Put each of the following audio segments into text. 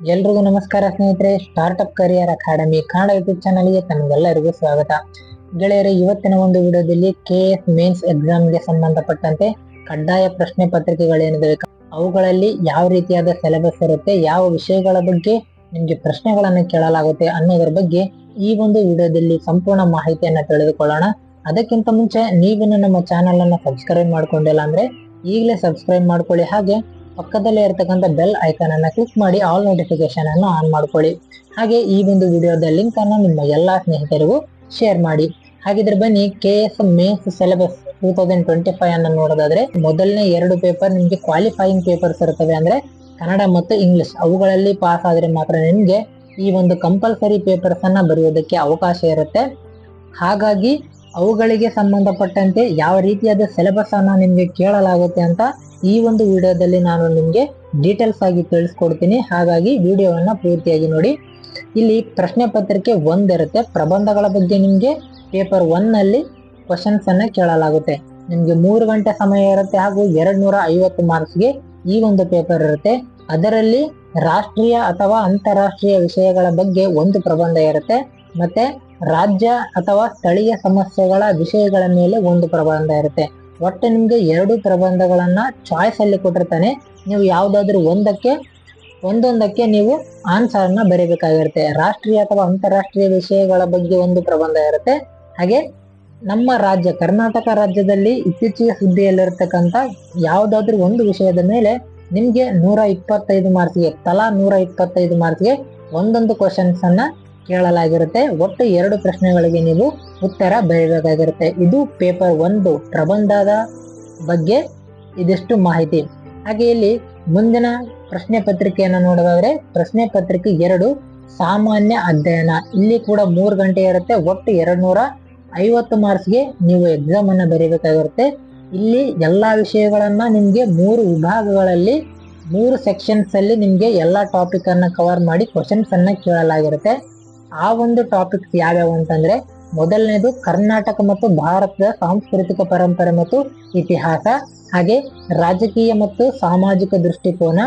ಎಲ್ರಿಗೂ ನಮಸ್ಕಾರ ಸ್ನೇಹಿತರೆ startup career academy Kannada YouTube ಚಾನಲ್ಗೆ ತಮಗೆಲ್ಲರಿಗೂ ಸ್ವಾಗತ. ಗೆಳೆಯರೆ, ಇವತ್ತಿನ ಒಂದು ವಿಡಿಯೋದಲ್ಲಿ ಕೆ ಎಸ್ ಮೇನ್ಸ್ ಎಕ್ಸಾಮ್ಗೆ ಸಂಬಂಧಪಟ್ಟಂತೆ ಕಡ್ಡಾಯ ಪ್ರಶ್ನೆ ಪತ್ರಿಕೆಗಳೇನಿದಾವೆ ಅವುಗಳಲ್ಲಿ ಯಾವ ರೀತಿಯಾದ ಸಿಲೆಬಸ್ ಇರುತ್ತೆ, ಯಾವ ವಿಷಯಗಳ ಬಗ್ಗೆ ನಿಮಗೆ ಪ್ರಶ್ನೆಗಳನ್ನು ಕೇಳಲಾಗುತ್ತೆ ಅನ್ನೋದ್ರ ಬಗ್ಗೆ ಈ ಒಂದು ವಿಡಿಯೋದಲ್ಲಿ ಸಂಪೂರ್ಣ ಮಾಹಿತಿಯನ್ನು ತಿಳಿದುಕೊಳ್ಳೋಣ. ಅದಕ್ಕಿಂತ ಮುಂಚೆ ನೀವಿನ್ನು ನಮ್ಮ ಚಾನೆಲ್ ಅನ್ನ ಸಬ್ಸ್ಕ್ರೈಬ್ ಮಾಡ್ಕೊಂಡಿಲ್ಲ ಅಂದ್ರೆ ಈಗಲೇ ಸಬ್ಸ್ಕ್ರೈಬ್ ಮಾಡ್ಕೊಳ್ಳಿ. ಹಾಗೆ ಪಕ್ಕದಲ್ಲೇ ಇರತಕ್ಕಂಥ ಬೆಲ್ ಐಕಾನ್ ಅನ್ನು ಕ್ಲಿಕ್ ಮಾಡಿ ಆಲ್ ನೋಟಿಫಿಕೇಶನ್ ಅನ್ನು ಆನ್ ಮಾಡ್ಕೊಳ್ಳಿ. ಹಾಗೆ ಈ ಒಂದು ವಿಡಿಯೋದ ಲಿಂಕ್ ಅನ್ನು ನಿಮ್ಮ ಎಲ್ಲಾ ಸ್ನೇಹಿತರಿಗೂ ಶೇರ್ ಮಾಡಿ. ಹಾಗಿದ್ರೆ ಬನ್ನಿ K S mains syllabus two thousand twenty five ಅನ್ನು ನೋಡೋದಾದ್ರೆ ಮೊದಲನೇ ಎರಡು ಪೇಪರ್ ನಿಮಗೆ ಕ್ವಾಲಿಫೈಯಿಂಗ್ ಪೇಪರ್ಸ್ ಇರ್ತವೆ ಅಂದ್ರೆ ಕನ್ನಡ ಮತ್ತು ಇಂಗ್ಲಿಷ್ ಅವುಗಳಲ್ಲಿ ಪಾಸ್ ಆದ್ರೆ ಮಾತ್ರ ನಿಮಗೆ ಈ ಒಂದು ಕಂಪಲ್ಸರಿ ಪೇಪರ್ಸ್ ಅನ್ನ ಬರೆಯೋದಕ್ಕೆ ಅವಕಾಶ ಇರುತ್ತೆ. ಹಾಗಾಗಿ ಅವುಗಳಿಗೆ ಸಂಬಂಧಪಟ್ಟಂತೆ ಯಾವ ರೀತಿಯಾದ ಸಿಲೆಬಸ್ ಅನ್ನ ನಿಮಗೆ ಕೇಳಲಾಗುತ್ತೆ ಅಂತ ಈ ಒಂದು ವಿಡಿಯೋದಲ್ಲಿ ನಾನು ನಿಮಗೆ ಡೀಟೇಲ್ಸ್ ಆಗಿ ತಿಳಿಸ್ಕೊಡ್ತೀನಿ. ಹಾಗಾಗಿ ವಿಡಿಯೋವನ್ನು ಪೂರ್ತಿಯಾಗಿ ನೋಡಿ. ಇಲ್ಲಿ ಪ್ರಶ್ನೆ ಪತ್ರಿಕೆ ಒಂದಿರುತ್ತೆ ಪ್ರಬಂಧಗಳ ಬಗ್ಗೆ ನಿಮಗೆ ಪೇಪರ್ ಒನ್ನಲ್ಲಿ ಕ್ವಶನ್ಸ್ ಅನ್ನ ಕೇಳಲಾಗುತ್ತೆ. ನಿಮಗೆ ಮೂರು ಗಂಟೆ ಸಮಯ ಇರುತ್ತೆ ಹಾಗೂ ಎರಡು ನೂರ ಐವತ್ತು ಮಾರ್ಕ್ಸ್ಗೆ ಈ ಒಂದು ಪೇಪರ್ ಇರುತ್ತೆ. ಅದರಲ್ಲಿ ರಾಷ್ಟ್ರೀಯ ಅಥವಾ ಅಂತಾರಾಷ್ಟ್ರೀಯ ವಿಷಯಗಳ ಬಗ್ಗೆ ಒಂದು ಪ್ರಬಂಧ ಇರುತ್ತೆ. ಮತ್ತೆ ರಾಜ್ಯ ಅಥವಾ ಸ್ಥಳೀಯ ಸಮಸ್ಯೆಗಳ ವಿಷಯಗಳ ಮೇಲೆ ಒಂದು ಪ್ರಬಂಧ ಇರುತ್ತೆ. ಒಟ್ಟು ನಿಮಗೆ ಎರಡು ಪ್ರಬಂಧಗಳನ್ನು ಚಾಯ್ಸಲ್ಲಿ ಕೊಟ್ಟಿರ್ತಾನೆ. ನೀವು ಯಾವುದಾದ್ರೂ ಒಂದಕ್ಕೆ, ಒಂದೊಂದಕ್ಕೆ ನೀವು ಆನ್ಸರ್ನ ಬರೀಬೇಕಾಗಿರುತ್ತೆ. ರಾಷ್ಟ್ರೀಯ ಅಥವಾ ಅಂತಾರಾಷ್ಟ್ರೀಯ ವಿಷಯಗಳ ಬಗ್ಗೆ ಒಂದು ಪ್ರಬಂಧ ಇರುತ್ತೆ. ಹಾಗೆ ನಮ್ಮ ರಾಜ್ಯ, ಕರ್ನಾಟಕ ರಾಜ್ಯದಲ್ಲಿ ಇತ್ತೀಚೆಗೆ ಸುದ್ದಿಯಲ್ಲಿರ್ತಕ್ಕಂಥ ಯಾವುದಾದ್ರೂ ಒಂದು ವಿಷಯದ ಮೇಲೆ ನಿಮಗೆ ನೂರ ಇಪ್ಪತ್ತೈದು ಮಾರ್ಕ್ಸ್ಗೆ ತಲಾ ನೂರ ಇಪ್ಪತ್ತೈದು ಮಾರ್ಕ್ಸ್ಗೆ ಒಂದೊಂದು ಕ್ವಶನ್ಸನ್ನು ಕೇಳಲಾಗಿರುತ್ತೆ. ಒಟ್ಟು ಎರಡು ಪ್ರಶ್ನೆಗಳಿಗೆ ನೀವು ಉತ್ತರ ಬರೆಯಬೇಕಾಗಿರುತ್ತೆ ಇದು ಪೇಪರ್ ಒಂದು ಪ್ರಬಂಧದ ಬಗ್ಗೆ ಇದಿಷ್ಟು ಮಾಹಿತಿ. ಹಾಗೆ ಇಲ್ಲಿ ಮುಂದಿನ ಪ್ರಶ್ನೆ ಪತ್ರಿಕೆಯನ್ನು ನೋಡೋದಾದ್ರೆ, ಪ್ರಶ್ನೆ ಪತ್ರಿಕೆ ಎರಡು, ಸಾಮಾನ್ಯ ಅಧ್ಯಯನ. ಇಲ್ಲಿ ಕೂಡ ಮೂರು ಗಂಟೆ ಇರುತ್ತೆ. ಒಟ್ಟು ಎರಡು ನೂರ ಐವತ್ತು ಮಾರ್ಕ್ಸ್ಗೆ ನೀವು ಎಕ್ಸಾಮ್ ಅನ್ನು ಬರೀಬೇಕಾಗಿರುತ್ತೆ. ಇಲ್ಲಿ ಎಲ್ಲ ವಿಷಯಗಳನ್ನ ನಿಮಗೆ ಮೂರು ವಿಭಾಗಗಳಲ್ಲಿ, ಮೂರು ಸೆಕ್ಷನ್ಸ್ ಅಲ್ಲಿ ನಿಮಗೆ ಎಲ್ಲ ಟಾಪಿಕ್ ಅನ್ನ ಕವರ್ ಮಾಡಿ ಕ್ವಶನ್ಸ್ ಅನ್ನ ಕೇಳಲಾಗಿರುತ್ತೆ. ಆ ಒಂದು ಟಾಪಿಕ್ಸ್ ಯಾವ್ಯಾವ ಅಂತಂದ್ರೆ ಮೊದಲನೇದು ಕರ್ನಾಟಕ ಮತ್ತು ಭಾರತದ ಸಾಂಸ್ಕೃತಿಕ ಪರಂಪರೆ ಮತ್ತು ಇತಿಹಾಸ, ಹಾಗೆ ರಾಜಕೀಯ ಮತ್ತು ಸಾಮಾಜಿಕ ದೃಷ್ಟಿಕೋನ,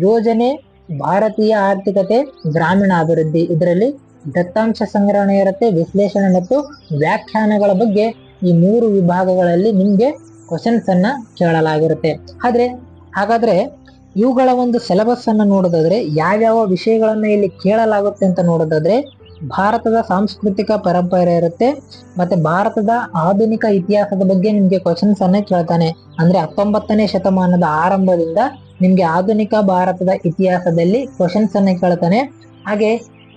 ಯೋಜನೆ, ಭಾರತೀಯ ಆರ್ಥಿಕತೆ, ಗ್ರಾಮೀಣ ಅಭಿವೃದ್ಧಿ. ಇದರಲ್ಲಿ ದತ್ತಾಂಶ ಸಂಗ್ರಹಣೆ ಇರುತ್ತೆ, ವಿಶ್ಲೇಷಣೆ ಮತ್ತು ವ್ಯಾಖ್ಯಾನಗಳ ಬಗ್ಗೆ ಈ ಮೂರು ವಿಭಾಗಗಳಲ್ಲಿ ನಿಮ್ಗೆ ಕ್ವಶನ್ಸ್ ಅನ್ನ ಕೇಳಲಾಗಿರುತ್ತೆ. ಆದ್ರೆ, ಹಾಗಾದ್ರೆ ಇವುಗಳ ಒಂದು ಸಿಲೆಬಸ್ ಅನ್ನ ನೋಡೋದಾದ್ರೆ, ಯಾವ್ಯಾವ ವಿಷಯಗಳನ್ನ ಇಲ್ಲಿ ಕೇಳಲಾಗುತ್ತೆ ಅಂತ ನೋಡೋದಾದ್ರೆ ಭಾರತದ ಸಾಂಸ್ಕೃತಿಕ ಪರಂಪರೆ ಇರುತ್ತೆ, ಮತ್ತೆ ಭಾರತದ ಆಧುನಿಕ ಇತಿಹಾಸದ ಬಗ್ಗೆ ನಿಮ್ಗೆ ಕ್ವಶನ್ಸ್ ಅನ್ನ ಕೇಳ್ತಾನೆ. ಅಂದ್ರೆ ಹತ್ತೊಂಬತ್ತನೇ ಶತಮಾನದ ಆರಂಭದಿಂದ ನಿಮ್ಗೆ ಆಧುನಿಕ ಭಾರತದ ಇತಿಹಾಸದಲ್ಲಿ ಕ್ವಶನ್ಸ್ ಅನ್ನ ಕೇಳ್ತಾನೆ. ಹಾಗೆ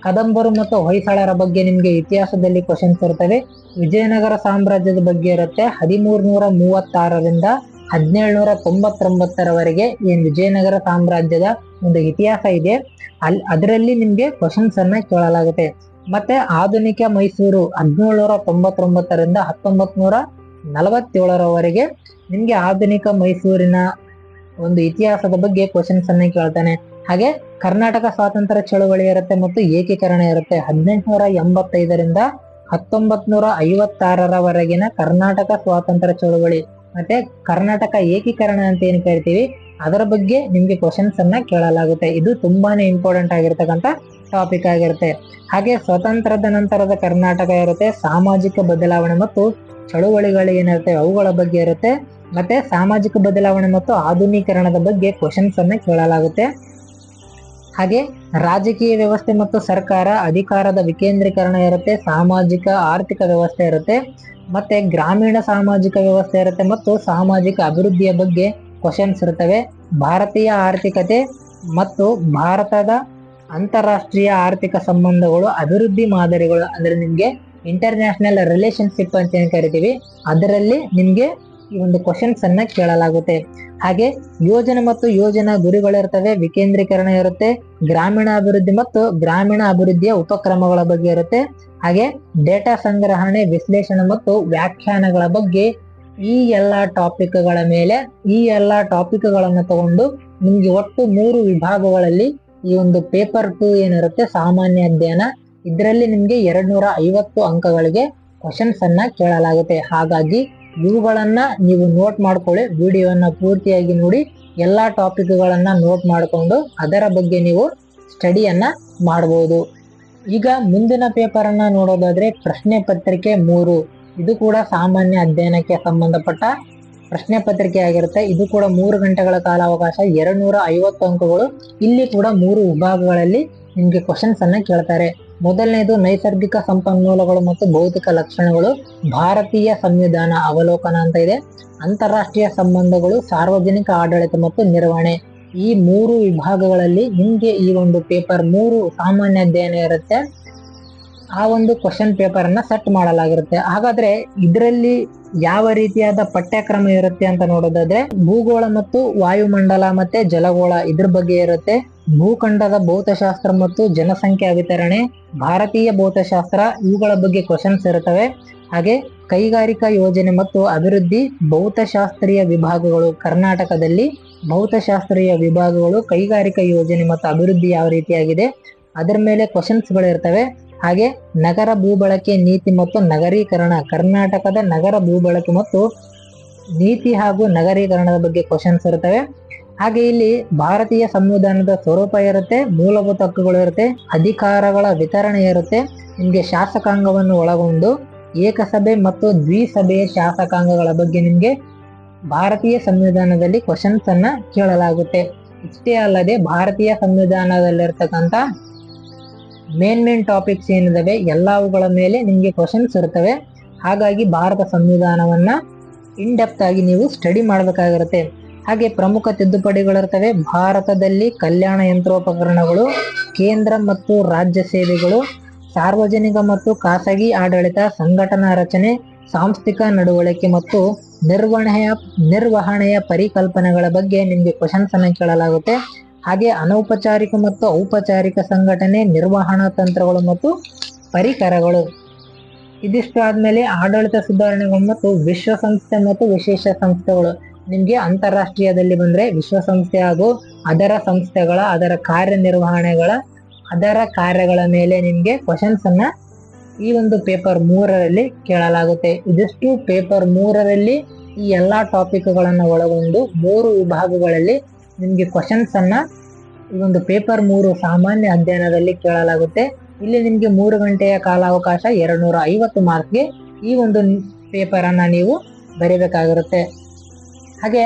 ಕದಂಬರು ಮತ್ತು ಹೊಯ್ಸಳರ ಬಗ್ಗೆ ನಿಮ್ಗೆ ಇತಿಹಾಸದಲ್ಲಿ ಕ್ವಶನ್ಸ್ ಇರ್ತವೆ. ವಿಜಯನಗರ ಸಾಮ್ರಾಜ್ಯದ ಬಗ್ಗೆ ಇರುತ್ತೆ. ಹದಿಮೂರ್ನೂರ ಮೂವತ್ತಾರರಿಂದ ಹದಿನೇಳುನೂರ ತೊಂಬತ್ತೊಂಬತ್ತರವರೆಗೆ ಏನ್ ವಿಜಯನಗರ ಸಾಮ್ರಾಜ್ಯದ ಒಂದು ಇತಿಹಾಸ ಇದೆ. ಅಲ್ಲಿ ಅದರಲ್ಲಿ ನಿಮ್ಗೆ ಕ್ವಶನ್ಸ್ ಅನ್ನ ಕೇಳಲಾಗುತ್ತೆ. ಮತ್ತೆ ಆಧುನಿಕ ಮೈಸೂರು ಹದಿನೇಳುನೂರ ತೊಂಬತ್ತೊಂಬತ್ತರಿಂದ ಹತ್ತೊಂಬತ್ ನೂರ ನಲವತ್ತೇಳರವರೆಗೆ ನಿಮ್ಗೆ ಆಧುನಿಕ ಮೈಸೂರಿನ ಒಂದು ಇತಿಹಾಸದ ಬಗ್ಗೆ ಕ್ವಶನ್ಸ್ ಅನ್ನ ಕೇಳ್ತಾನೆ. ಹಾಗೆ ಕರ್ನಾಟಕ ಸ್ವಾತಂತ್ರ್ಯ ಚಳುವಳಿ ಇರುತ್ತೆ ಮತ್ತು ಏಕೀಕರಣ ಇರುತ್ತೆ. ಹದಿನೆಂಟುನೂರ ಎಂಬತ್ತೈದರಿಂದ ಹತ್ತೊಂಬತ್ ನೂರ ಐವತ್ತಾರರವರೆಗಿನ ಕರ್ನಾಟಕ ಸ್ವಾತಂತ್ರ್ಯ ಚಳುವಳಿ ಮತ್ತೆ ಕರ್ನಾಟಕ ಏಕೀಕರಣ ಅಂತ ಏನು ಕರಿತೀವಿ ಅದರ ಬಗ್ಗೆ ನಿಮಗೆ ಕ್ವಶನ್ಸ್ ಅನ್ನ ಕೇಳಲಾಗುತ್ತೆ. ಇದು ತುಂಬಾನೇ ಇಂಪಾರ್ಟೆಂಟ್ ಆಗಿರ್ತಕ್ಕಂಥ ಟಾಪಿಕ್ ಆಗಿರುತ್ತೆ. ಹಾಗೆ ಸ್ವತಂತ್ರದ ನಂತರದ ಕರ್ನಾಟಕ ಇರುತ್ತೆ, ಸಾಮಾಜಿಕ ಬದಲಾವಣೆ ಮತ್ತು ಚಳುವಳಿಗಳು ಏನಿರುತ್ತೆ ಅವುಗಳ ಬಗ್ಗೆ ಇರುತ್ತೆ. ಮತ್ತೆ ಸಾಮಾಜಿಕ ಬದಲಾವಣೆ ಮತ್ತು ಆಧುನೀಕರಣದ ಬಗ್ಗೆ ಕ್ವಶನ್ಸ್ ಅನ್ನ ಕೇಳಲಾಗುತ್ತೆ. ಹಾಗೆ ರಾಜಕೀಯ ವ್ಯವಸ್ಥೆ ಮತ್ತು ಸರ್ಕಾರ ಅಧಿಕಾರದ ವಿಕೇಂದ್ರೀಕರಣ ಇರುತ್ತೆ, ಸಾಮಾಜಿಕ ಆರ್ಥಿಕ ವ್ಯವಸ್ಥೆ ಇರುತ್ತೆ. ಮತ್ತೆ ಗ್ರಾಮೀಣ ಸಾಮಾಜಿಕ ವ್ಯವಸ್ಥೆ ಇರುತ್ತೆ ಮತ್ತು ಸಾಮಾಜಿಕ ಅಭಿವೃದ್ಧಿಯ ಬಗ್ಗೆ ಕ್ವಶನ್ಸ್ ಇರ್ತವೆ ಭಾರತೀಯ ಆರ್ಥಿಕತೆ ಮತ್ತು ಭಾರತದ ಅಂತಾರಾಷ್ಟ್ರೀಯ ಆರ್ಥಿಕ ಸಂಬಂಧಗಳು, ಅಭಿವೃದ್ಧಿ ಮಾದರಿಗಳು ಅಂದ್ರೆ ನಿಮ್ಗೆ ಇಂಟರ್ನ್ಯಾಷನಲ್ ರಿಲೇಶನ್ಶಿಪ್ ಅಂತ ಏನ್ ಕರಿತೀವಿ. ಅದರಲ್ಲಿ ನಿಮ್ಗೆ ಈ ಒಂದು ಕ್ವಶನ್ಸ್ ಅನ್ನ ಕೇಳಲಾಗುತ್ತೆ. ಹಾಗೆ ಯೋಜನೆ ಮತ್ತು ಯೋಜನಾ ಗುರಿಗಳಿರ್ತವೆ, ವಿಕೇಂದ್ರೀಕರಣ ಇರುತ್ತೆ ಗ್ರಾಮೀಣ ಅಭಿವೃದ್ಧಿ ಮತ್ತು ಗ್ರಾಮೀಣ ಅಭಿವೃದ್ಧಿಯ ಉಪಕ್ರಮಗಳ ಬಗ್ಗೆ ಇರುತ್ತೆ. ಹಾಗೆ ಡೇಟಾ ಸಂಗ್ರಹಣೆ, ವಿಶ್ಲೇಷಣೆ ಮತ್ತು ವ್ಯಾಖ್ಯಾನಗಳ ಬಗ್ಗೆ ಈ ಎಲ್ಲಾ ಟಾಪಿಕ್ಗಳ ಮೇಲೆ, ಈ ಎಲ್ಲಾ ಟಾಪಿಕ್ಗಳನ್ನು ತಗೊಂಡು ನಿಮ್ಗೆ ಒಟ್ಟು ಮೂರು ವಿಭಾಗಗಳಲ್ಲಿ ಈ ಒಂದು ಪೇಪರ್ ಟು ಏನಿರುತ್ತೆ, ಸಾಮಾನ್ಯ ಅಧ್ಯಯನ, ಇದರಲ್ಲಿ ನಿಮ್ಗೆ ಎರಡ್ ನೂರ ಐವತ್ತು ಅಂಕಗಳಿಗೆ ಕ್ವಶನ್ಸ್ ಅನ್ನ ಕೇಳಲಾಗುತ್ತೆ. ಹಾಗಾಗಿ ಇವುಗಳನ್ನ ನೀವು ನೋಟ್ ಮಾಡ್ಕೊಳ್ಳಿ ವಿಡಿಯೋನ ಪೂರ್ತಿಯಾಗಿ ನೋಡಿ, ಎಲ್ಲಾ ಟಾಪಿಕ್ಗಳನ್ನ ನೋಟ್ ಮಾಡಿಕೊಂಡು ಅದರ ಬಗ್ಗೆ ನೀವು ಸ್ಟಡಿಯನ್ನ ಮಾಡಬಹುದು ಈಗ ಮುಂದಿನ ಪೇಪರ್ ಅನ್ನ ನೋಡೋದಾದ್ರೆ ಪ್ರಶ್ನೆ ಪತ್ರಿಕೆ ಮೂರು. ಇದು ಕೂಡ ಸಾಮಾನ್ಯ ಅಧ್ಯಯನಕ್ಕೆ ಸಂಬಂಧಪಟ್ಟ ಪ್ರಶ್ನೆ ಪತ್ರಿಕೆ ಆಗಿರುತ್ತೆ. ಇದು ಕೂಡ ಮೂರು ಗಂಟೆಗಳ ಕಾಲಾವಕಾಶ ಎರಡ್ ನೂರ ಐವತ್ತು ಅಂಕಗಳು. ಇಲ್ಲಿ ಕೂಡ ಮೂರು ವಿಭಾಗಗಳಲ್ಲಿ ನಿಮ್ಗೆ ಕ್ವಶನ್ಸ್ ಅನ್ನ ಕೇಳ್ತಾರೆ. ಮೊದಲನೇದು ನೈಸರ್ಗಿಕ ಸಂಪನ್ಮೂಲಗಳು ಮತ್ತು ಭೌತಿಕ ಲಕ್ಷಣಗಳು. ಭಾರತೀಯ ಸಂವಿಧಾನ ಅವಲೋಕನ ಅಂತ ಇದೆ. ಅಂತಾರಾಷ್ಟ್ರೀಯ ಸಂಬಂಧಗಳು, ಸಾರ್ವಜನಿಕ ಆಡಳಿತ ಮತ್ತು ನಿರ್ವಹಣೆ. ಈ ಮೂರು ವಿಭಾಗಗಳಲ್ಲಿ ನಿಮಗೆ ಈ ಒಂದು ಪೇಪರ್ ಮೂರು ಸಾಮಾನ್ಯ ಅಧ್ಯಯನ ಇರುತ್ತೆ. ಆ ಒಂದು ಕ್ವಶನ್ ಪೇಪರ್ ಅನ್ನ ಸೆಟ್ ಮಾಡಲಾಗಿರುತ್ತೆ. ಹಾಗಾದ್ರೆ ಇದರಲ್ಲಿ ಯಾವ ರೀತಿಯಾದ ಪಠ್ಯಕ್ರಮ ಇರುತ್ತೆ ಅಂತ ನೋಡೋದಾದ್ರೆ, ಭೂಗೋಳ ಮತ್ತು ವಾಯುಮಂಡಲ ಮತ್ತೆ ಜಲಗೋಳ ಇದ್ರ ಬಗ್ಗೆ ಇರುತ್ತೆ. ಭೂಖಂಡದ ಭೌತಶಾಸ್ತ್ರ ಮತ್ತು ಜನಸಂಖ್ಯಾ ವಿತರಣೆ, ಭಾರತೀಯ ಭೌತಶಾಸ್ತ್ರ ಇವುಗಳ ಬಗ್ಗೆ ಕ್ವಶನ್ಸ್ ಇರುತ್ತವೆ. ಹಾಗೆ ಕೈಗಾರಿಕಾ ಯೋಜನೆ ಮತ್ತು ಅಭಿವೃದ್ಧಿ ಭೌತಶಾಸ್ತ್ರೀಯ ವಿಭಾಗಗಳು ಕರ್ನಾಟಕದಲ್ಲಿ ಭೌತಶಾಸ್ತ್ರೀಯ ವಿಭಾಗಗಳು ಕೈಗಾರಿಕಾ ಯೋಜನೆ ಮತ್ತು ಅಭಿವೃದ್ಧಿ ಯಾವ ರೀತಿಯಾಗಿದೆ? ಅದರ ಮೇಲೆ ಕ್ವಶನ್ಸ್ಗಳು ಇರ್ತವೆ. ಹಾಗೆ ನಗರ ಭೂಬಳಕೆ ನೀತಿ ಮತ್ತು ನಗರೀಕರಣ, ಕರ್ನಾಟಕದ ನಗರ ಭೂಬಳಕೆ ಮತ್ತು ನೀತಿ ಹಾಗೂ ನಗರೀಕರಣದ ಬಗ್ಗೆ ಕ್ವಶನ್ಸ್ ಇರ್ತವೆ. ಹಾಗೆ ಇಲ್ಲಿ ಭಾರತೀಯ ಸಂವಿಧಾನದ ಸ್ವರೂಪ ಇರುತ್ತೆ, ಮೂಲಭೂತ ಹಕ್ಕುಗಳು ಇರುತ್ತೆ, ಅಧಿಕಾರಗಳ ವಿತರಣೆ ಇರುತ್ತೆ. ನಿಮಗೆ ಶಾಸಕಾಂಗವನ್ನು ಒಳಗೊಂಡು ಏಕಸಭೆ ಮತ್ತು ದ್ವಿಸಭೆಯ ಶಾಸಕಾಂಗಗಳ ಬಗ್ಗೆ ನಿಮಗೆ ಭಾರತೀಯ ಸಂವಿಧಾನದಲ್ಲಿ ಕ್ವಶನ್ಸ್ ಅನ್ನ ಕೇಳಲಾಗುತ್ತೆ. ಇಷ್ಟೇ ಅಲ್ಲದೆ ಭಾರತೀಯ ಸಂವಿಧಾನದಲ್ಲಿರ್ತಕ್ಕಂಥ ಮೇನ್ ಮೇನ್ ಟಾಪಿಕ್ಸ್ ಏನಿದಾವೆ ಎಲ್ಲವುಗಳ ಮೇಲೆ ನಿಮಗೆ ಕ್ವಶನ್ಸ್ ಇರ್ತವೆ. ಹಾಗಾಗಿ ಭಾರತ ಸಂವಿಧಾನವನ್ನ ಇನ್ ಡೆಪ್ತ್ ಆಗಿ ನೀವು ಸ್ಟಡಿ ಮಾಡಬೇಕಾಗಿರುತ್ತೆ. ಹಾಗೆ ಪ್ರಮುಖ ತಿದ್ದುಪಡಿಗಳಿರ್ತವೆ. ಭಾರತದಲ್ಲಿ ಕಲ್ಯಾಣ ಯಂತ್ರೋಪಕರಣಗಳು, ಕೇಂದ್ರ ಮತ್ತು ರಾಜ್ಯ ಸೇವೆಗಳು ಸಾರ್ವಜನಿಕ ಮತ್ತು ಖಾಸಗಿ ಆಡಳಿತ ಸಂಘಟನಾ ರಚನೆ, ಸಾಂಸ್ಥಿಕ ನಡವಳಿಕೆ ಮತ್ತು ನಿರ್ವಹಣೆಯ ನಿರ್ವಹಣೆಯ ಪರಿಕಲ್ಪನೆಗಳ ಬಗ್ಗೆ ನಿಮಗೆ ಕ್ವಶನ್ಸ್ ಅನ್ನು ಕೇಳಲಾಗುತ್ತೆ. ಹಾಗೆ ಅನೌಪಚಾರಿಕ ಮತ್ತು ಔಪಚಾರಿಕ ಸಂಘಟನೆ, ನಿರ್ವಹಣಾ ತಂತ್ರಗಳು ಮತ್ತು ಪರಿಕರಗಳು. ಇದಿಷ್ಟು ಆದಮೇಲೆ ಆಡಳಿತ ಸುಧಾರಣೆಗಳು ಮತ್ತು ವಿಶ್ವಸಂಸ್ಥೆ ಮತ್ತು ವಿಶೇಷ ಸಂಸ್ಥೆಗಳು. ನಿಮಗೆ ಅಂತಾರಾಷ್ಟ್ರೀಯದಲ್ಲಿ ಬಂದರೆ ವಿಶ್ವಸಂಸ್ಥೆ ಹಾಗೂ ಅದರ ಸಂಸ್ಥೆಗಳ, ಅದರ ಕಾರ್ಯನಿರ್ವಹಣೆಗಳ ಅದರ ಕಾರ್ಯಗಳ ಮೇಲೆ ನಿಮಗೆ ಕ್ವಶನ್ಸ್ ಅನ್ನ ಈ ಒಂದು ಪೇಪರ್ ಮೂರರಲ್ಲಿ ಕೇಳಲಾಗುತ್ತೆ. ಇದಿಷ್ಟು ಪೇಪರ್ ಮೂರರಲ್ಲಿ ಈ ಎಲ್ಲ ಟಾಪಿಕ್ಗಳನ್ನು ಒಳಗೊಂಡು ಮೂರು ವಿಭಾಗಗಳಲ್ಲಿ ನಿಮಗೆ ಕ್ವಶನ್ಸ್ ಅನ್ನ ಈ ಒಂದು ಪೇಪರ್ ಮೂರು ಸಾಮಾನ್ಯ ಅಧ್ಯಯನದಲ್ಲಿ ಕೇಳಲಾಗುತ್ತೆ. ಇಲ್ಲಿ ನಿಮಗೆ ಮೂರು ಗಂಟೆಯ ಕಾಲಾವಕಾಶ ಎರಡ್ ನೂರ ಐವತ್ತು ಮಾರ್ಕ್ಗೆ ಈ ಒಂದು ಪೇಪರ್ ಅನ್ನ ನೀವು ಬರೀಬೇಕಾಗಿರುತ್ತೆ. ಹಾಗೆ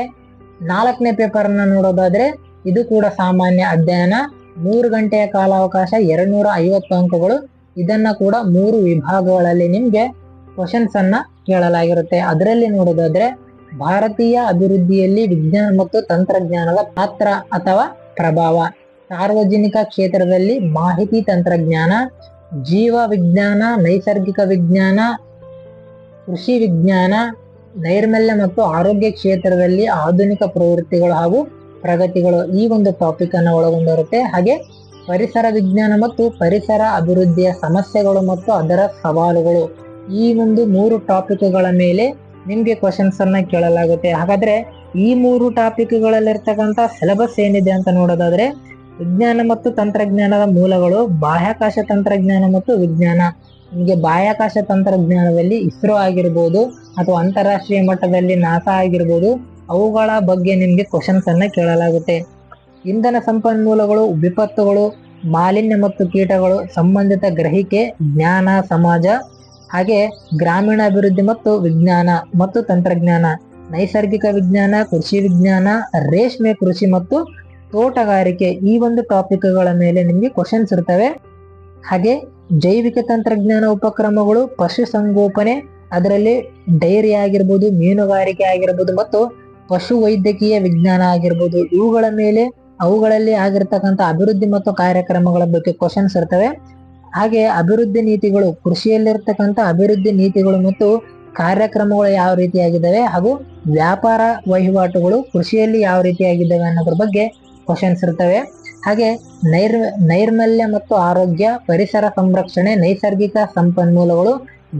ನಾಲ್ಕನೇ ಪೇಪರ್ ಅನ್ನ ನೋಡೋದಾದ್ರೆ ಇದು ಕೂಡ ಸಾಮಾನ್ಯ ಅಧ್ಯಯನ. ಮೂರು ಗಂಟೆಯ ಕಾಲಾವಕಾಶ ಎರಡ್ನೂರ ಐವತ್ತು ಅಂಕಗಳು. ಇದನ್ನ ಕೂಡ ಮೂರು ವಿಭಾಗಗಳಲ್ಲಿ ನಿಮ್ಗೆ ಕ್ವಶನ್ಸ್ ಅನ್ನ ಕೇಳಲಾಗಿರುತ್ತೆ. ಅದರಲ್ಲಿ ನೋಡೋದಾದ್ರೆ ಭಾರತೀಯ ಅಭಿವೃದ್ಧಿಯಲ್ಲಿ ವಿಜ್ಞಾನ ಮತ್ತು ತಂತ್ರಜ್ಞಾನದ ಪಾತ್ರ ಅಥವಾ ಪ್ರಭಾವ. ಸಾರ್ವಜನಿಕ ಕ್ಷೇತ್ರದಲ್ಲಿ ಮಾಹಿತಿ ತಂತ್ರಜ್ಞಾನ, ಜೀವ ವಿಜ್ಞಾನ, ನೈಸರ್ಗಿಕ ವಿಜ್ಞಾನ, ಕೃಷಿ ವಿಜ್ಞಾನ, ನೈರ್ಮಲ್ಯ ಮತ್ತು ಆರೋಗ್ಯ ಕ್ಷೇತ್ರದಲ್ಲಿ ಆಧುನಿಕ ಪ್ರವೃತ್ತಿಗಳು ಹಾಗೂ ಪ್ರಗತಿಗಳು ಈ ಒಂದು ಟಾಪಿಕ್ ಅನ್ನು ಒಳಗೊಂಡಿರುತ್ತೆ. ಹಾಗೆ ಪರಿಸರ ವಿಜ್ಞಾನ ಮತ್ತು ಪರಿಸರ ಅಭಿವೃದ್ಧಿಯ ಸಮಸ್ಯೆಗಳು ಮತ್ತು ಅದರ ಸವಾಲುಗಳು ಈ ಒಂದು ಮೂರು ಟಾಪಿಕ್ಗಳ ಮೇಲೆ ನಿಮಗೆ ಕ್ವಶನ್ಸ್ ಅನ್ನ ಕೇಳಲಾಗುತ್ತೆ. ಹಾಗಾದ್ರೆ ಈ ಮೂರು ಟಾಪಿಕ್ಗಳಲ್ಲಿರ್ತಕ್ಕಂಥ ಸಿಲೆಬಸ್ ಏನಿದೆ ಅಂತ ನೋಡೋದಾದ್ರೆ ವಿಜ್ಞಾನ ಮತ್ತು ತಂತ್ರಜ್ಞಾನದ ಮೂಲಗಳು, ಬಾಹ್ಯಾಕಾಶ ತಂತ್ರಜ್ಞಾನ ಮತ್ತು ವಿಜ್ಞಾನ. ನಿಮಗೆ ಬಾಹ್ಯಾಕಾಶ ತಂತ್ರಜ್ಞಾನದಲ್ಲಿ ಇಸ್ರೋ ಆಗಿರ್ಬೋದು ಅಥವಾ ಅಂತಾರಾಷ್ಟ್ರೀಯ ಮಟ್ಟದಲ್ಲಿ ನಾಸಾ ಆಗಿರ್ಬೋದು. ಅವುಗಳ ಬಗ್ಗೆ ನಿಮಗೆ ಕ್ವಶನ್ಸ್ ಅನ್ನ ಕೇಳಲಾಗುತ್ತೆ. ಇಂಧನ ಸಂಪನ್ಮೂಲಗಳು, ವಿಪತ್ತುಗಳು, ಮಾಲಿನ್ಯ ಮತ್ತು ಕೀಟಗಳು ಸಂಬಂಧಿತ ಗ್ರಹಿಕೆ, ಜ್ಞಾನ, ಸಮಾಜ, ಹಾಗೆ ಗ್ರಾಮೀಣ ಅಭಿವೃದ್ಧಿ ಮತ್ತು ವಿಜ್ಞಾನ ಮತ್ತು ತಂತ್ರಜ್ಞಾನ, ನೈಸರ್ಗಿಕ ವಿಜ್ಞಾನ, ಕೃಷಿ ವಿಜ್ಞಾನ, ರೇಷ್ಮೆ ಕೃಷಿ ಮತ್ತು ತೋಟಗಾರಿಕೆ ಈ ಒಂದು ಟಾಪಿಕ್ಗಳ ಮೇಲೆ ನಿಮಗೆ ಕ್ವಶನ್ಸ್ ಇರ್ತವೆ. ಹಾಗೆ ಜೈವಿಕ ತಂತ್ರಜ್ಞಾನ ಉಪಕ್ರಮಗಳು, ಪಶುಸಂಗೋಪನೆ, ಅದರಲ್ಲಿ ಡೈರಿ ಆಗಿರ್ಬೋದು, ಮೀನುಗಾರಿಕೆ ಆಗಿರ್ಬೋದು ಮತ್ತು ಪಶು ವೈದ್ಯಕೀಯ ವಿಜ್ಞಾನ ಆಗಿರ್ಬೋದು, ಇವುಗಳ ಮೇಲೆ ಅವುಗಳಲ್ಲಿ ಆಗಿರ್ತಕ್ಕಂಥ ಅಭಿವೃದ್ಧಿ ಮತ್ತು ಕಾರ್ಯಕ್ರಮಗಳ ಬಗ್ಗೆ ಕ್ವಶನ್ಸ್ ಇರ್ತವೆ. ಹಾಗೆ ಅಭಿವೃದ್ಧಿ ನೀತಿಗಳು, ಕೃಷಿಯಲ್ಲಿರ್ತಕ್ಕಂಥ ಅಭಿವೃದ್ಧಿ ನೀತಿಗಳು ಮತ್ತು ಕಾರ್ಯಕ್ರಮಗಳು ಯಾವ ರೀತಿಯಾಗಿದ್ದಾವೆ ಹಾಗೂ ವ್ಯಾಪಾರ ವಹಿವಾಟುಗಳು ಕೃಷಿಯಲ್ಲಿ ಯಾವ ರೀತಿಯಾಗಿದ್ದಾವೆ ಅನ್ನೋದ್ರ ಬಗ್ಗೆ ಕ್ವಶನ್ಸ್ ಇರ್ತವೆ. ಹಾಗೆ ನೈರ್, ನೈರ್ಮಲ್ಯ ಮತ್ತು ಆರೋಗ್ಯ, ಪರಿಸರ ಸಂರಕ್ಷಣೆ, ನೈಸರ್ಗಿಕ ಸಂಪನ್ಮೂಲಗಳು,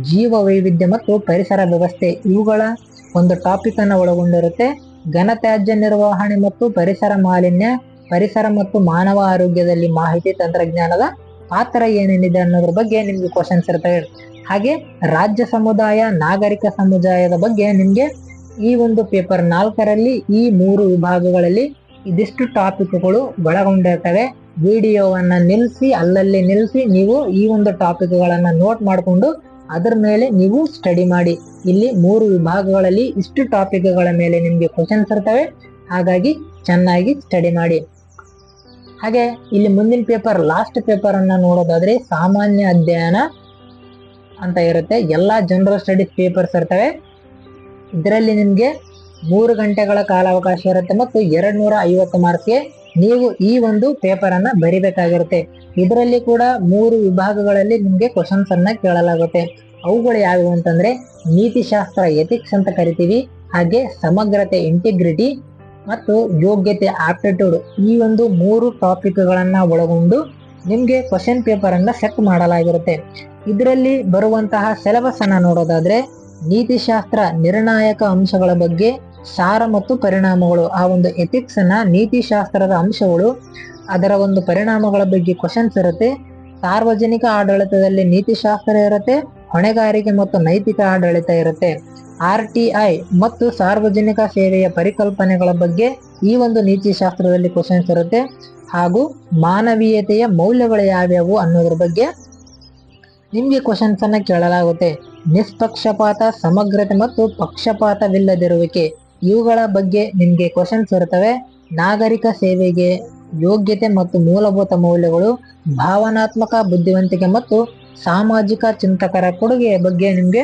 ಜೀವ ವೈವಿಧ್ಯ ಮತ್ತು ಪರಿಸರ ವ್ಯವಸ್ಥೆ ಇವುಗಳ ಒಂದು ಟಾಪಿಕ್ ಅನ್ನು ಒಳಗೊಂಡಿರುತ್ತೆ. ಘನತ್ಯಾಜ್ಯ ನಿರ್ವಹಣೆ ಮತ್ತು ಪರಿಸರ ಮಾಲಿನ್ಯ, ಪರಿಸರ ಮತ್ತು ಮಾನವ ಆರೋಗ್ಯದಲ್ಲಿ ಮಾಹಿತಿ ತಂತ್ರಜ್ಞಾನದ ಪಾತ್ರ ಏನೇನಿದೆ ಅನ್ನೋದ್ರ ಬಗ್ಗೆ ನಿಮ್ಗೆ ಕ್ವಶನ್ಸ್ ಇರ್ತವೆ ಹಾಗೆ ರಾಜ್ಯ ಸಮುದಾಯ, ನಾಗರಿಕ ಸಮುದಾಯದ ಬಗ್ಗೆ ನಿಮ್ಗೆ ಈ ಒಂದು ಪೇಪರ್ ನಾಲ್ಕರಲ್ಲಿ ಈ ಮೂರು ವಿಭಾಗಗಳಲ್ಲಿ ಇದಿಷ್ಟು ಟಾಪಿಕ್ಗಳು ಒಳಗೊಂಡಿರ್ತವೆ. ವಿಡಿಯೋವನ್ನು ನಿಲ್ಲಿಸಿ ಅಲ್ಲಲ್ಲಿ ನಿಲ್ಲಿಸಿ ನೀವು ಈ ಒಂದು ಟಾಪಿಕ್ಗಳನ್ನು ನೋಟ್ ಮಾಡಿಕೊಂಡು ಅದರ ಮೇಲೆ ನೀವು ಸ್ಟಡಿ ಮಾಡಿ. ಇಲ್ಲಿ ಮೂರು ವಿಭಾಗಗಳಲ್ಲಿ ಇಷ್ಟು ಟಾಪಿಕ್ಗಳ ಮೇಲೆ ನಿಮಗೆ ಕ್ವಶನ್ಸ್ ಇರ್ತವೆ. ಹಾಗಾಗಿ ಚೆನ್ನಾಗಿ ಸ್ಟಡಿ ಮಾಡಿ. ಹಾಗೆ ಇಲ್ಲಿ ಮುಂದಿನ ಪೇಪರ್ ಲಾಸ್ಟ್ ಪೇಪರ್ ಅನ್ನ ನೋಡೋದಾದ್ರೆ ಸಾಮಾನ್ಯ ಅಧ್ಯಯನ ಅಂತ ಇರುತ್ತೆ. ಎಲ್ಲ ಜನರಲ್ ಸ್ಟಡೀಸ್ ಪೇಪರ್ಸ್ ಇರ್ತವೆ. ಇದರಲ್ಲಿ ನಿಮಗೆ ಮೂರು ಗಂಟೆಗಳ ಕಾಲಾವಕಾಶ ಇರುತ್ತೆ ಮತ್ತು ಎರಡು ನೂರ ಐವತ್ತು ಮಾರ್ಕ್ಸ್ಗೆ ನೀವು ಈ ಒಂದು ಪೇಪರ್ ಅನ್ನ ಬರಿಬೇಕಾಗಿರುತ್ತೆ. ಇದರಲ್ಲಿ ಕೂಡ ಮೂರು ವಿಭಾಗಗಳಲ್ಲಿ ನಿಮಗೆ ಕ್ವಶನ್ಸ್ ಅನ್ನ ಕೇಳಲಾಗುತ್ತೆ. ಅವುಗಳು ಯಾವುವು ಅಂತಂದ್ರೆ ನೀತಿಶಾಸ್ತ್ರ ಎಥಿಕ್ಸ್ ಅಂತ ಕರಿತೀವಿ. ಹಾಗೆ ಸಮಗ್ರತೆ ಇಂಟಿಗ್ರಿಟಿ ಮತ್ತು ಯೋಗ್ಯತೆ ಆಪ್ಟಿಟ್ಯೂಡ್ ಈ ಒಂದು ಮೂರು ಟಾಪಿಕ್ಗಳನ್ನ ಒಳಗೊಂಡು ನಿಮಗೆ ಕ್ವಶನ್ ಪೇಪರ್ ಅನ್ನ ಸೆಟ್ ಮಾಡಲಾಗಿರುತ್ತೆ. ಇದರಲ್ಲಿ ಬರುವಂತಹ ಸಿಲೆಬಸ್ ಅನ್ನ ನೋಡೋದಾದ್ರೆ ನೀತಿಶಾಸ್ತ್ರ ನಿರ್ಣಾಯಕ ಅಂಶಗಳ ಬಗ್ಗೆ ಸಾರ ಮತ್ತು ಪರಿಣಾಮಗಳು. ಆ ಒಂದು ಎಥಿಕ್ಸ್ ಅನ್ನ ನೀತಿಶಾಸ್ತ್ರದ ಅಂಶಗಳು. ಅದರ ಒಂದು ಪರಿಣಾಮಗಳ ಬಗ್ಗೆ ಕ್ವಶನ್ಸ್ ಇರುತ್ತೆ. ಸಾರ್ವಜನಿಕ ಆಡಳಿತದಲ್ಲಿ ನೀತಿಶಾಸ್ತ್ರ ಇರುತ್ತೆ. ಹೊಣೆಗಾರಿಕೆ ಮತ್ತು ನೈತಿಕ ಆಡಳಿತ ಇರುತ್ತೆ. ಆರ್ ಟಿ ಐ ಮತ್ತು ಸಾರ್ವಜನಿಕ ಸೇವೆಯ ಪರಿಕಲ್ಪನೆಗಳ ಬಗ್ಗೆ ಈ ಒಂದು ನೀತಿಶಾಸ್ತ್ರದಲ್ಲಿ ಕ್ವಶನ್ಸ್ ಇರುತ್ತೆ. ಹಾಗೂ ಮಾನವೀಯತೆಯ ಮೌಲ್ಯಗಳು ಯಾವ್ಯಾವು ಅನ್ನೋದ್ರ ಬಗ್ಗೆ ನಿಮಗೆ ಕ್ವಶನ್ಸ್ ಅನ್ನ ಕೇಳಲಾಗುತ್ತೆ. ನಿಷ್ಪಕ್ಷಪಾತ, ಸಮಗ್ರತೆ ಮತ್ತು ಪಕ್ಷಪಾತವಿಲ್ಲದಿರುವಿಕೆ. ಇವುಗಳ ಬಗ್ಗೆ ನಿಮಗೆ ಕ್ವಶನ್ಸ್ ಇರ್ತವೆ ನಾಗರಿಕ ಸೇವೆಗೆ ಯೋಗ್ಯತೆ ಮತ್ತು ಮೂಲಭೂತ ಮೌಲ್ಯಗಳು, ಭಾವನಾತ್ಮಕ ಬುದ್ಧಿವಂತಿಕೆ ಮತ್ತು ಸಾಮಾಜಿಕ ಚಿಂತಕರ ಕೊಡುಗೆಯ ಬಗ್ಗೆ ನಿಮಗೆ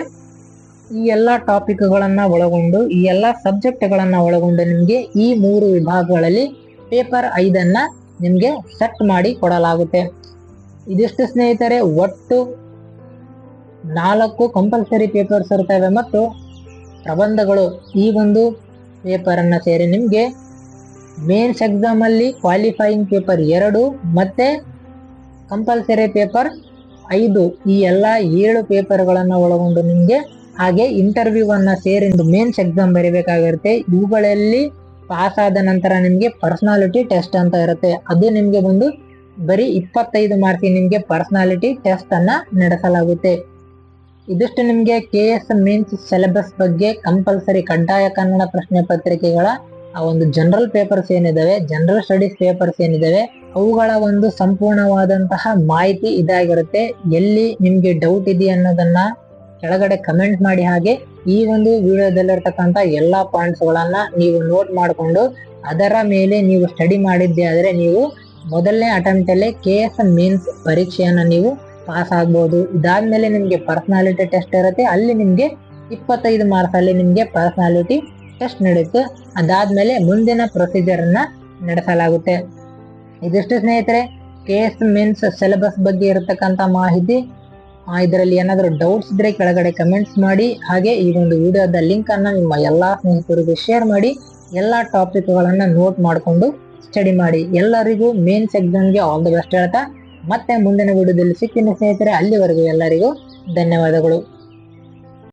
ಈ ಎಲ್ಲ ಟಾಪಿಕ್ಗಳನ್ನು ಒಳಗೊಂಡು, ಈ ಎಲ್ಲ ಸಬ್ಜೆಕ್ಟ್ಗಳನ್ನು ಒಳಗೊಂಡು ನಿಮಗೆ ಈ ಮೂರು ವಿಭಾಗಗಳಲ್ಲಿ ಪೇಪರ್ ಐದನ್ನು ನಿಮಗೆ ಸೆಟ್ ಮಾಡಿ ಕೊಡಲಾಗುತ್ತೆ. ಇದಿಷ್ಟು ಸ್ನೇಹಿತರೆ, ಒಟ್ಟು ನಾಲ್ಕು ಕಂಪಲ್ಸರಿ ಪೇಪರ್ಸ್ ಇರ್ತವೆ ಮತ್ತು ಪ್ರಬಂಧಗಳು. ಈ ಒಂದು ಪೇಪರ್ ಅನ್ನ ಸೇರಿ ನಿಮಗೆ ಮೇನ್ಸ್ ಎಕ್ಸಾಮಲ್ಲಿ ಕ್ವಾಲಿಫೈಯಿಂಗ್ ಪೇಪರ್ ಎರಡು ಮತ್ತೆ ಕಂಪಲ್ಸರಿ ಪೇಪರ್ ಐದು. ಈ ಎಲ್ಲ ಏಳು ಪೇಪರ್ಗಳನ್ನು ಒಳಗೊಂಡು ನಿಮಗೆ ಹಾಗೆ ಇಂಟರ್ವ್ಯೂ ಅನ್ನ ಸೇರಿ ಮೇನ್ಸ್ ಎಕ್ಸಾಮ್ ಬರೀಬೇಕಾಗಿರುತ್ತೆ. ಇವುಗಳಲ್ಲಿ ಪಾಸ್ ಆದ ನಂತರ ನಿಮಗೆ ಪರ್ಸ್ನಾಲಿಟಿ ಟೆಸ್ಟ್ ಅಂತ ಇರುತ್ತೆ. ಅದು ನಿಮಗೆ ಬಂದು ಬರೀ ಇಪ್ಪತ್ತೈದು ಮಾರ್ಕ್ಸ್ ನಿಮಗೆ ಪರ್ಸ್ನಾಲಿಟಿ ಟೆಸ್ಟ್ ಅನ್ನ ನಡೆಸಲಾಗುತ್ತೆ. ಇದಿಷ್ಟು ನಿಮಗೆ ಕೆ ಎಸ್ ಮೀನ್ಸ್ ಸಿಲೆಬಸ್ ಬಗ್ಗೆ ಕಂಪಲ್ಸರಿ ಕಡ್ಡಾಯ ಕನ್ನಡ ಪ್ರಶ್ನೆ ಪತ್ರಿಕೆಗಳ, ಆ ಒಂದು ಜನರಲ್ ಪೇಪರ್ಸ್ ಏನಿದಾವೆ ಜನರಲ್ ಸ್ಟಡೀಸ್ ಪೇಪರ್ಸ್ ಏನಿದಾವೆ, ಅವುಗಳ ಒಂದು ಸಂಪೂರ್ಣವಾದಂತಹ ಮಾಹಿತಿ ಇದಾಗಿರುತ್ತೆ. ಎಲ್ಲಿ ನಿಮಗೆ ಡೌಟ್ ಇದೆ ಅನ್ನೋದನ್ನ ಕೆಳಗಡೆ ಕಮೆಂಟ್ ಮಾಡಿ ಹಾಗೆ ಈ ಒಂದು ವಿಡಿಯೋದಲ್ಲಿರ್ತಕ್ಕಂಥ ಎಲ್ಲಾ ಪಾಯಿಂಟ್ಸ್ ಗಳನ್ನ ನೀವು ನೋಟ್ ಮಾಡಿಕೊಂಡು ಅದರ ಮೇಲೆ ನೀವು ಸ್ಟಡಿ ಮಾಡಿದ್ದೆ ಆದರೆ ನೀವು ಮೊದಲನೇ ಅಟೆಂಪ್ಟ್ ಅಲ್ಲೇ ಕೆ ಎಸ್ ಮೀನ್ಸ್ ಪರೀಕ್ಷೆಯನ್ನು ನೀವು ಪಾಸ್ ಆಗ್ಬೋದು. ಇದಾದ್ಮೇಲೆ ನಿಮಗೆ ಪರ್ಸ್ನಾಲಿಟಿ ಟೆಸ್ಟ್ ಇರುತ್ತೆ. ಅಲ್ಲಿ ನಿಮಗೆ ಇಪ್ಪತ್ತೈದು ಮಾರ್ಕ್ಸಲ್ಲಿ ನಿಮಗೆ ಪರ್ಸ್ನಾಲಿಟಿ ಟೆಸ್ಟ್ ನಡೆಯುತ್ತೆ ಅದಾದ್ಮೇಲೆ ಮುಂದಿನ ಪ್ರೊಸೀಜರನ್ನು ನಡೆಸಲಾಗುತ್ತೆ. ಇದಿಷ್ಟು ಸ್ನೇಹಿತರೆ ಕೆ ಎಸ್ ಮೀನ್ಸ್ ಸಿಲೆಬಸ್ ಬಗ್ಗೆ ಇರತಕ್ಕಂಥ ಮಾಹಿತಿ. ಇದರಲ್ಲಿ ಏನಾದರೂ ಡೌಟ್ಸ್ ಇದ್ರೆ ಕೆಳಗಡೆ ಕಮೆಂಟ್ಸ್ ಮಾಡಿ. ಹಾಗೆ ಈ ಒಂದು ವಿಡಿಯೋದ ಲಿಂಕನ್ನು ನಿಮ್ಮ ಎಲ್ಲ ಸ್ನೇಹಿತರಿಗೂ ಶೇರ್ ಮಾಡಿ. ಎಲ್ಲ ಟಾಪಿಕ್ಗಳನ್ನು ನೋಟ್ ಮಾಡಿಕೊಂಡು ಸ್ಟಡಿ ಮಾಡಿ. ಎಲ್ಲರಿಗೂ ಮೇನ್ಸ್ ಎಕ್ಸಾಮ್ಗೆ ಆಲ್ ದ ಬೆಸ್ಟ್ ಹೇಳ್ತಾ ಮತ್ತೆ ಮುಂದಿನ ವಿಡಿಯೋದಲ್ಲಿ ಸಿಕ್ಕಿನ ಸ್ನೇಹಿತರೆ ಅಲ್ಲಿವರೆಗೂ ಎಲ್ಲರಿಗೂ ಧನ್ಯವಾದಗಳು.